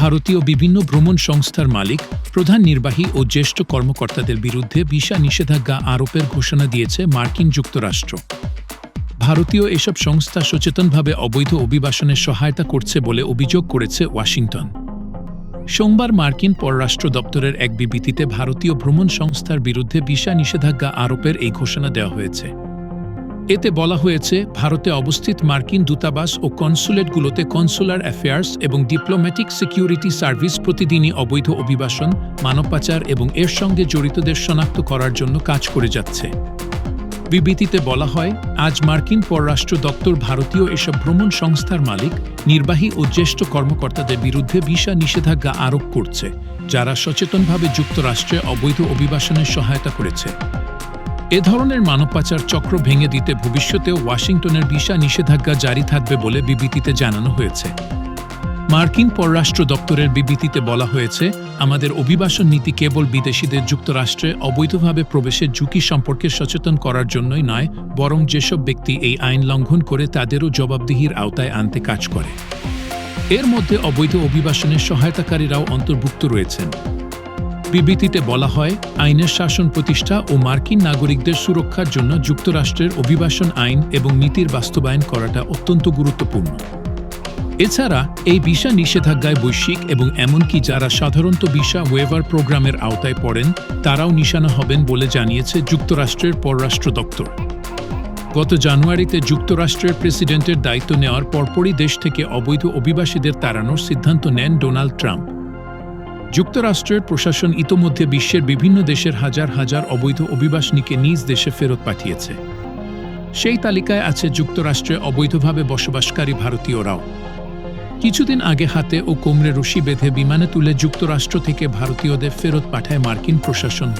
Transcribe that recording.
ভারতীয় বিভিন্ন ভ্রমণ সংস্থার মালিক, প্রধান নির্বাহী ও জ্যেষ্ঠ কর্মকর্তাদের বিরুদ্ধে ভিসা নিষেধাজ্ঞা আরোপের ঘোষণা দিয়েছে মার্কিন যুক্তরাষ্ট্র। ভারতীয় এসব সংস্থা সচেতনভাবে অবৈধ অভিবাসনের সহায়তা করছে বলে অভিযোগ করেছে ওয়াশিংটন। সোমবার মার্কিন পররাষ্ট্র দপ্তরের এক বিবৃতিতে ভারতীয় ভ্রমণ সংস্থার বিরুদ্ধে ভিসা নিষেধাজ্ঞা আরোপের এই ঘোষণা দেওয়া হয়েছে। এতে বলা হয়েছে, ভারতে অবস্থিত মার্কিন দূতাবাস ও কনসুলেটগুলোতে কনসুলার অ্যাফেয়ার্স এবং ডিপ্লোম্যাটিক সিকিউরিটি সার্ভিস প্রতিদিনই অবৈধ অভিবাসন মানব পাচার এবং এর সঙ্গে জড়িতদের শনাক্ত করার জন্য কাজ করে যাচ্ছে। বিবৃতিতে বলা হয়, আজ মার্কিন পররাষ্ট্র দপ্তর ভারতীয় এসব ভ্রমণ সংস্থার মালিক, নির্বাহী ও জ্যেষ্ঠ কর্মকর্তাদের বিরুদ্ধে ভিসা নিষেধাজ্ঞা আরোপ করছে, যারা সচেতনভাবে যুক্তরাষ্ট্রে অবৈধ অভিবাসনের সহায়তা করেছে। এ ধরনের মানব পাচার চক্র ভেঙে দিতে ভবিষ্যতেও ওয়াশিংটনের ভিসা নিষেধাজ্ঞা জারি থাকবে বলে বিবৃতিতে জানানো হয়েছে। মার্কিন পররাষ্ট্র দপ্তরের বিবৃতিতে বলা হয়েছে, আমাদের অভিবাসন নীতি কেবল বিদেশিদের যুক্তরাষ্ট্রে অবৈধভাবে প্রবেশের ঝুঁকি সম্পর্কে সচেতন করার জন্যই নয়, বরং যেসব ব্যক্তি এই আইন লঙ্ঘন করে তাদেরও জবাবদিহির আওতায় আনতে কাজ করে। এর মধ্যে অবৈধ অভিবাসনের সহায়তাকারীরাও অন্তর্ভুক্ত রয়েছেন। বিবৃতিতে বলা হয়, আইনের শাসন প্রতিষ্ঠা ও মার্কিন নাগরিকদের সুরক্ষার জন্য যুক্তরাষ্ট্রের অভিবাসন আইন এবং নীতির বাস্তবায়ন করাটা অত্যন্ত গুরুত্বপূর্ণ। এছাড়া, এই ভিসা নিষেধাজ্ঞায় বৈশ্বিক এবং এমনকি যারা সাধারণত ভিসা ওয়েভার প্রোগ্রামের আওতায় পড়েন, তারাও নিশানা হবেন বলে জানিয়েছে যুক্তরাষ্ট্রের পররাষ্ট্র দপ্তর। গত জানুয়ারিতে যুক্তরাষ্ট্রের প্রেসিডেন্টের দায়িত্ব নেওয়ার পরপরই দেশ থেকে অবৈধ অভিবাসীদের তাড়ানোর সিদ্ধান্ত নেন ডোনাল্ড ট্রাম্প। যুক্তরাষ্ট্রের প্রশাসন ইতোমধ্যে বিশ্বের বিভিন্ন দেশের হাজার হাজার অবৈধ অভিবাসনীকে নিজ দেশে ফেরত পাঠিয়েছে। সেই তালিকায় আছে যুক্তরাষ্ট্রে অবৈধভাবে বসবাসকারী ভারতীয়রাও। কিছুদিন আগে হাতে ও কোমরে রশি বেঁধে বিমানে তুলে যুক্তরাষ্ট্র থেকে ভারতীয়দের ফেরত পাঠায় মার্কিন প্রশাসন।